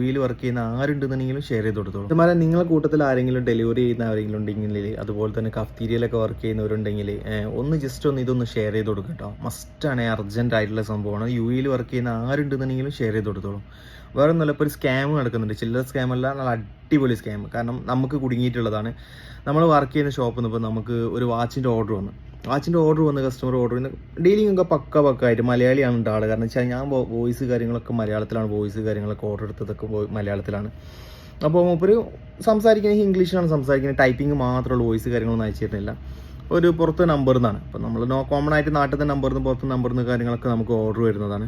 Wheel work ചെയ്യുന്ന ആരുണ്ടെന്നുണ്ടെങ്കിലും share ചെയ്ത് കൊടുത്തോളൂ. അതുമാരെ നിങ്ങളുടെ കൂട്ടത്തിൽ ആരെങ്കിലും ഡെലിവറി ചെയ്യുന്ന ആരെങ്കിലും ഉണ്ടെങ്കിൽ അതുപോലെ തന്നെ കഫ്തീരിയയിലൊക്കെ വർക്ക് ചെയ്യുന്നവരുണ്ടെങ്കിൽ ഒന്ന് ജസ്റ്റ് ഒന്ന് ഇതൊന്ന് ഷെയർ ചെയ്ത് കൊടുക്കുക കേട്ടോ മസ്റ്റാണ് അർജന്റ് ആയിട്ടുള്ള സംഭവമാണ്. യു ഇയിൽ വർക്ക് ചെയ്യുന്ന ആരുണ്ടെന്നുണ്ടെങ്കിലും ഷെയർ ചെയ്ത് കൊടുത്തോളൂ. വേറെ ഒന്നുമല്ല ഒരു സ്കാം നടക്കുന്നുണ്ട്. ചില്ലറ സ്കാം അല്ല നല്ല അടിപൊളി സ്കാം കാരണം നമുക്ക് കുടുങ്ങിയിട്ടുള്ളതാണ്. നമ്മൾ വർക്ക് ചെയ്യുന്ന ഷോപ്പിൽ നിന്ന് ഇപ്പോൾ നമുക്ക് ഒരു വാച്ചിന്റെ ഓർഡർ വന്നു. വാച്ചിന്റെ ഓർഡർ വന്ന കസ്റ്റമർ ഓർഡർ ചെയ്യുന്ന ഡീലിംഗ് ഒക്കെ പക്ക പക്ക ആയിട്ട് മലയാളിയാണ് ഉണ്ട് കാരണം വെച്ചാൽ ഞാൻ വോയിസ് കാര്യങ്ങളൊക്കെ മലയാളത്തിലാണ് വോയിസ് കാര്യങ്ങളൊക്കെ ഓർഡർ എടുത്തതൊക്കെ മലയാളത്തിലാണ്. അപ്പോൾ മൂപ്പര് സംസാരിക്കുന്നത് ഇംഗ്ലീഷിലാണ് സംസാരിക്കുന്നത്. ടൈപ്പിംഗ് മാത്രമുള്ള വോയിസ് കാര്യങ്ങളൊന്നും അയച്ചു തരുന്നില്ല. ഒരു പുറത്ത് നമ്പർ നിന്നാണ് അപ്പോൾ നമ്മൾ നോ കോമൺ ആയിട്ട് നാട്ടിൽ നിന്ന് നമ്പറിൽ നിന്ന് പുറത്ത് നമ്പറിൽ നിന്ന് കാര്യങ്ങളൊക്കെ നമുക്ക് ഓർഡർ വരുന്നതാണ്.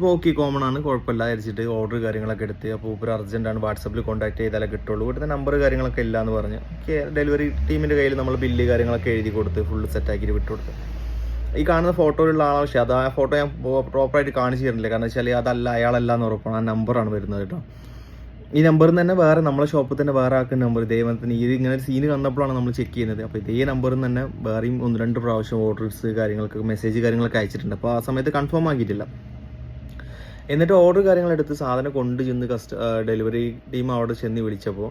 അപ്പോൾ ഓക്കെ കോമൺ ആണ്. കുഴപ്പമില്ല. അരിച്ചിട്ട് ഓർഡർ കാര്യങ്ങളൊക്കെ എടുത്ത് അപ്പോൾ ഇപ്പോൾ അർജന്റാണ് വാട്സപ്പിൽ കോൺടാക്ട് ചെയ്താലേ കിട്ടുള്ളൂ. ഇവിടുത്തെ നമ്പർ കാര്യങ്ങളൊക്കെ ഇല്ല എന്ന് പറഞ്ഞ് ഡെലിവറി ടീമിന്റെ കയ്യിൽ നമ്മൾ ബില്ല് കാര്യങ്ങളൊക്കെ എഴുതി കൊടുത്ത് ഫുള്ള് സെറ്റാക്കിയിട്ട് വിട്ടു കൊടുത്ത്. ഈ കാണുന്ന ഫോട്ടോയിലുള്ള ആളാണ് പക്ഷേ അത് ആ ഫോട്ടോ ഞാൻ പ്രോപ്പറായിട്ട് കാണിച്ചു തരുന്നില്ല. കാരണം വെച്ചാൽ അതല്ല അയാളല്ല എന്ന് ഉറപ്പാണ്. ആ നമ്പറാണ് വരുന്നത് കേട്ടോ. ഈ നമ്പറിൽ നിന്ന് തന്നെ വേറെ നമ്മളെ ഷോപ്പിൽ തന്നെ വേറെ ആക്കുന്ന നമ്പർ ഇതേപോലെ ഈ ഇങ്ങനെ ഒരു സീന് കണ്ടപ്പോഴാണ് നമ്മൾ ചെക്ക് ചെയ്യുന്നത്. അപ്പോൾ ഇതേ നമ്പറിൽ തന്നെ വേറെയും ഒന്ന് രണ്ട് പ്രാവശ്യം ഓർഡേഴ്സ് കാര്യങ്ങൾക്ക് മെസ്സേജ് കാര്യങ്ങളൊക്കെ അയച്ചിട്ടുണ്ട്. അപ്പോൾ ആ സമയത്ത് കൺഫേം ആക്കിയിട്ടില്ല. എന്നിട്ട് ഓർഡർ കാര്യങ്ങളെടുത്ത് സാധനം കൊണ്ട് ചെന്ന് കസ്റ്റ ഡെലിവറി ടീം അവിടെ ചെന്ന് വിളിച്ചപ്പോൾ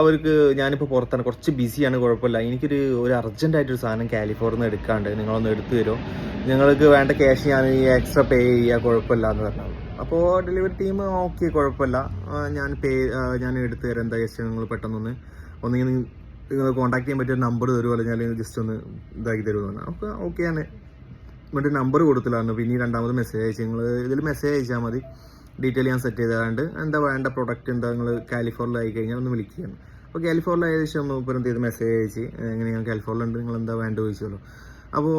അവർക്ക് ഞാനിപ്പോൾ പുറത്താണ്. കുറച്ച് ബിസിയാണ് കുഴപ്പമില്ല. എനിക്കൊരു ഒരു അർജന്റായിട്ടൊരു സാധനം കാലിഫോർണിയ എടുക്കാണ്ട് നിങ്ങളൊന്ന് എടുത്തു തരുമോ? നിങ്ങൾക്ക് വേണ്ട ക്യാഷ് ഞാൻ ഈ എക്സ്ട്രാ പേ ചെയ്യുക കുഴപ്പമില്ല എന്ന് പറഞ്ഞു. അപ്പോൾ ഡെലിവറി ടീം ഓക്കെ കുഴപ്പമില്ല. ഞാൻ പേ ഞാൻ എടുത്തു തരാം. എന്താ ജസ്റ്റ് നിങ്ങൾ പെട്ടെന്നൊന്ന് ഒന്നെങ്കിൽ നിങ്ങൾ കോൺടാക്ട് ചെയ്യാൻ പറ്റിയ നമ്പർ തരുമോ? അല്ലെങ്കിൽ ജസ്റ്റ് ഒന്ന് ഇതാക്കി തരുമെന്ന് പറഞ്ഞു? അപ്പോൾ ഓക്കെയാണ് എന്നിട്ട് നമ്പർ കൊടുത്തില്ലായിരുന്നു പിന്നെ രണ്ടാമത് മെസ്സേജ് അയച്ചു. നിങ്ങൾ ഇതിൽ മെസ്സേജ് അയച്ചാൽ മതി. ഡീറ്റെയിൽ ഞാൻ സെറ്റ് ചെയ്താണ്ട് എന്താ വേണ്ട പ്രൊഡക്റ്റ് എന്താ നിങ്ങൾ കാലിഫോർണിൽ ആയി കഴിഞ്ഞാൽ ഒന്ന് വിളിക്കുകയാണ് അപ്പോൾ കാലിഫോർണിൽ ഏകദേശം എന്ത് ചെയ്ത്? മെസ്സേജ് അയച്ച്. എങ്ങനെ ഞാൻ കാലിഫോർണിലുണ്ട് നിങ്ങൾ എന്താ വേണ്ട ചോദിച്ചല്ലോ അപ്പോൾ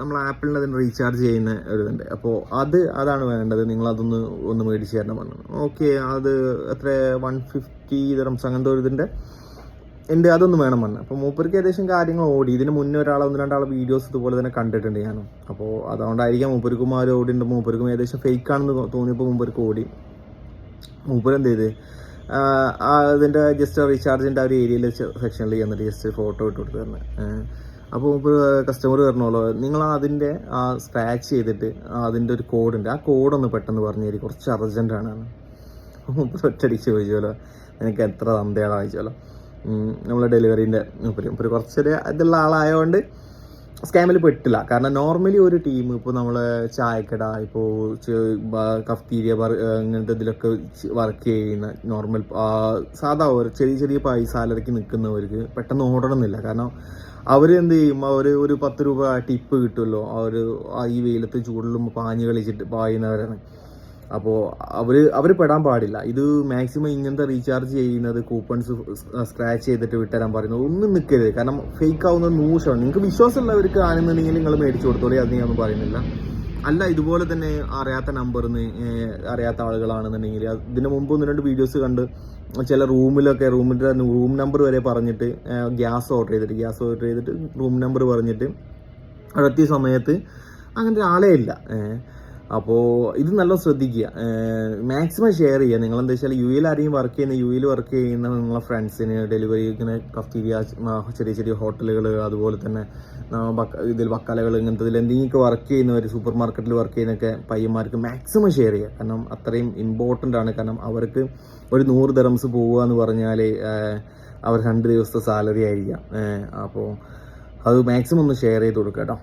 നമ്മൾ ആപ്പിളിന് അതിന് റീചാർജ് ചെയ്യുന്ന ഒരു ഇതുണ്ട്. അപ്പോൾ അത് അതാണ് വേണ്ടത്. നിങ്ങൾ അതൊന്ന് ഒന്ന് മേടിച്ച് തരണം പറഞ്ഞു ഓക്കെ അത് എത്ര വൺ ഫിഫ്റ്റി തരം അങ്ങനത്തെ ഒരു ഇതിന്റെ ഉണ്ട് അതൊന്നും വേണം പറഞ്ഞു. അപ്പോൾ മൂപ്പർക്ക് ഏകദേശം കാര്യങ്ങൾ ഓടി. ഇതിന് മുന്നേ ഒരാളെ ഒന്ന് രണ്ടാളെ വീഡിയോസ് ഇതുപോലെ തന്നെ കണ്ടിട്ടുണ്ട് ഞാനും. അപ്പോൾ അതുകൊണ്ടായിരിക്കാം മൂപ്പർക്കും ആ ഓടിയുണ്ട് മൂപ്പർക്കും ഏകദേശം ഫേക്ക് ആണെന്ന് തോന്നിയപ്പോൾ മൂപ്പർക്ക് ഓടി. മൂപ്പർ എന്ത് ചെയ്ത്? അതിന്റെ ജസ്റ്റ് റീചാർജിന്റെ ആ ഒരു ഏരിയയിൽ സെക്ഷനിൽ ചെന്നിട്ട് ജസ്റ്റ് ഫോട്ടോ ഇട്ട് കൊടുത്തു തന്നെ. അപ്പോൾ മൂപ്പർ കസ്റ്റമർ പറഞ്ഞോളൂ. നിങ്ങൾ അതിന്റെ ആ സ്ക്രാച്ച് ചെയ്തിട്ട് അതിന്റെ ഒരു കോഡുണ്ട് ആ കോഡൊന്ന് പെട്ടെന്ന് പറഞ്ഞു തരും. കുറച്ച് അർജന്റാണ് മൂപ്പർ ഒറ്റടിച്ച് ചോദിച്ചോലോ എനിക്ക് എത്ര തന്തയാണ് അയച്ചോലോ നമ്മളെ ഡെലിവറീന്റെ മൂപ്പര് മൂപ്പര് കുറച്ചൊരു ഇതുള്ള ആളായതുകൊണ്ട് സ്കാമിൽ പെട്ടില്ല. കാരണം നോർമലി ഒരു ടീം ഇപ്പോൾ നമ്മൾ ചായക്കട ഇപ്പോൾ കഫ്തീരിയ ഇങ്ങനത്തെ ഇതിലൊക്കെ വർക്ക് ചെയ്യുന്ന നോർമൽ സാധാ ഒരു ചെറിയ ചെറിയ പൈസ സാലറിക്ക് നിൽക്കുന്നവർക്ക് പെട്ടെന്ന് ഓടണമെന്നില്ല കാരണം അവർ എന്ത് ചെയ്യും? അവർ ഒരു പത്ത് രൂപ ടിപ്പ് കിട്ടുമല്ലോ. അവർ ഈ വെയിലത്ത് ചൂടിലും പാഞ്ഞ് കളിച്ചിട്ട് പായുന്നവരാണ്. അപ്പോൾ അവർ അവർ പെടാൻ പാടില്ല. ഇത് മാക്സിമം ഇങ്ങനത്തെ റീചാർജ് ചെയ്യുന്നത് കൂപ്പൺസ് സ്ക്രാച്ച് ചെയ്തിട്ട് വിട്ടുതരാൻ പറയുന്നത് ഒന്നും നിൽക്കരുത് കാരണം ഫേക്ക് ആവുന്ന നൂഷമാണ് നിങ്ങൾക്ക് വിശ്വാസമുള്ളവർക്ക് ആണെന്നുണ്ടെങ്കിൽ നിങ്ങൾ മേടിച്ചു കൊടുത്തോളൂ അത് ഞാനൊന്നും പറയുന്നില്ല. അല്ല ഇതുപോലെ തന്നെ അറിയാത്ത നമ്പറിൽ നിന്ന് അറിയാത്ത ആളുകളാണെന്നുണ്ടെങ്കിൽ ഇതിന് മുമ്പ് ഒന്ന് രണ്ട് വീഡിയോസ് കണ്ട് ചില റൂമിലൊക്കെ റൂമിന്റെ റൂം നമ്പർ വരെ പറഞ്ഞിട്ട് ഗ്യാസ് ഓർഡർ ചെയ്തിട്ട് ഗ്യാസ് ഓർഡർ ചെയ്തിട്ട് റൂം നമ്പർ പറഞ്ഞിട്ട് അടുത്ത സമയത്ത് അങ്ങനത്തെ ആളേ ഇല്ല. അപ്പോൾ ഇത് നല്ല ശ്രദ്ധിക്കുക. മാക്സിമം ഷെയർ ചെയ്യുക. നിങ്ങൾ എന്താ വെച്ചാൽ യു എയിൽ ആരെയും വർക്ക് ചെയ്യുന്ന യു എയിൽ വർക്ക് ചെയ്യുന്ന നിങ്ങളെ ഫ്രണ്ട്സിന് ഡെലിവറി ഇങ്ങനെ കഫ്റ്റീരിയ ചെറിയ ചെറിയ ഹോട്ടലുകൾ അതുപോലെ തന്നെ ഇതിൽ വക്കാലകൾ ഇങ്ങനത്തെ ഇതിൽ എന്തെങ്കിലുമൊക്കെ വർക്ക് ചെയ്യുന്നവർ സൂപ്പർ മാർക്കറ്റിൽ വർക്ക് ചെയ്യുന്നൊക്കെ പയ്യന്മാർക്ക് മാക്സിമം ഷെയർ ചെയ്യുക. കാരണം അത്രയും ഇമ്പോർട്ടന്റ് ആണ്. കാരണം അവർക്ക് ഒരു നൂറ് ദറംസ് പോവുക എന്ന് പറഞ്ഞാൽ അവർ രണ്ട് ദിവസത്തെ സാലറി ആയിരിക്കാം. അപ്പോൾ അത് മാക്സിമം ഒന്ന് ഷെയർ ചെയ്ത് കൊടുക്കുക കേട്ടോ